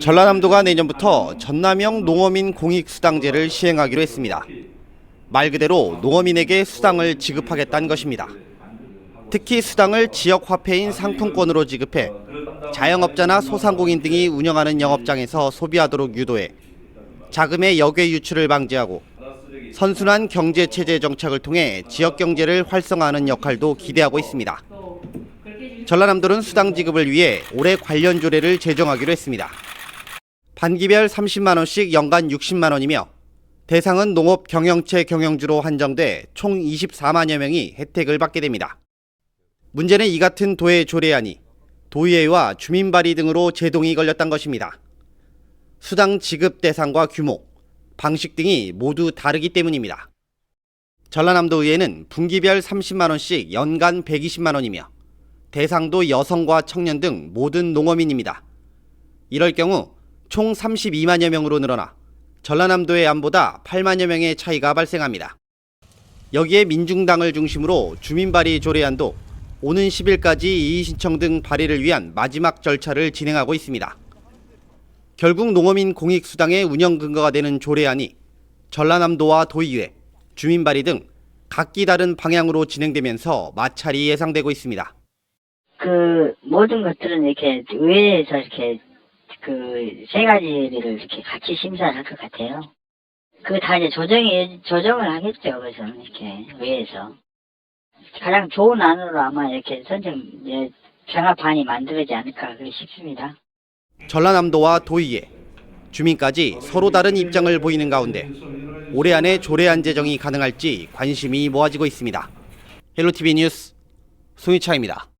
전라남도가 내년부터 전남형 농어민 공익수당제를 시행하기로 했습니다. 말 그대로 농어민에게 수당을 지급하겠다는 것입니다. 특히 수당을 지역 화폐인 상품권으로 지급해 자영업자나 소상공인 등이 운영하는 영업장에서 소비하도록 유도해 자금의 역외 유출을 방지하고 선순환 경제 체제 정착을 통해 지역 경제를 활성화하는 역할도 기대하고 있습니다. 전라남도는 수당 지급을 위해 올해 관련 조례를 제정하기로 했습니다. 반기별 30만 원씩 연간 60만 원이며 대상은 농업 경영체 경영주로 한정돼 총 24만여 명이 혜택을 받게 됩니다. 문제는 이 같은 도의 조례안이 도의회와 주민 발의 등으로 제동이 걸렸던 것입니다. 수당 지급 대상과 규모, 방식 등이 모두 다르기 때문입니다. 전라남도 의회는 분기별 30만 원씩 연간 120만 원이며 대상도 여성과 청년 등 모든 농어민입니다. 이럴 경우 총 32만여 명으로 늘어나 전라남도의 안보다 8만여 명의 차이가 발생합니다. 여기에 민중당을 중심으로 주민 발의 조례안도 오는 10일까지 이의 신청 등 발의를 위한 마지막 절차를 진행하고 있습니다. 결국 농어민 공익수당의 운영 근거가 되는 조례안이 전라남도와 도의회, 주민 발의 등 각기 다른 방향으로 진행되면서 마찰이 예상되고 있습니다. 그 모든 것들은 이렇게 의회에서 이렇게 그 세 가지를 이렇게 같이 심사를 할 것 같아요. 그 다 이제 조정이 조정을 하겠죠. 그래서 이렇게 의회에서 가장 좋은 안으로 아마 이렇게 선정 이제 종합안이 만들어지지 않을까 싶습니다. 전라남도와 도의회, 주민까지 서로 다른 입장을 보이는 가운데 올해 안에 조례안 제정이 가능할지 관심이 모아지고 있습니다. 헬로티비 뉴스 송희차입니다.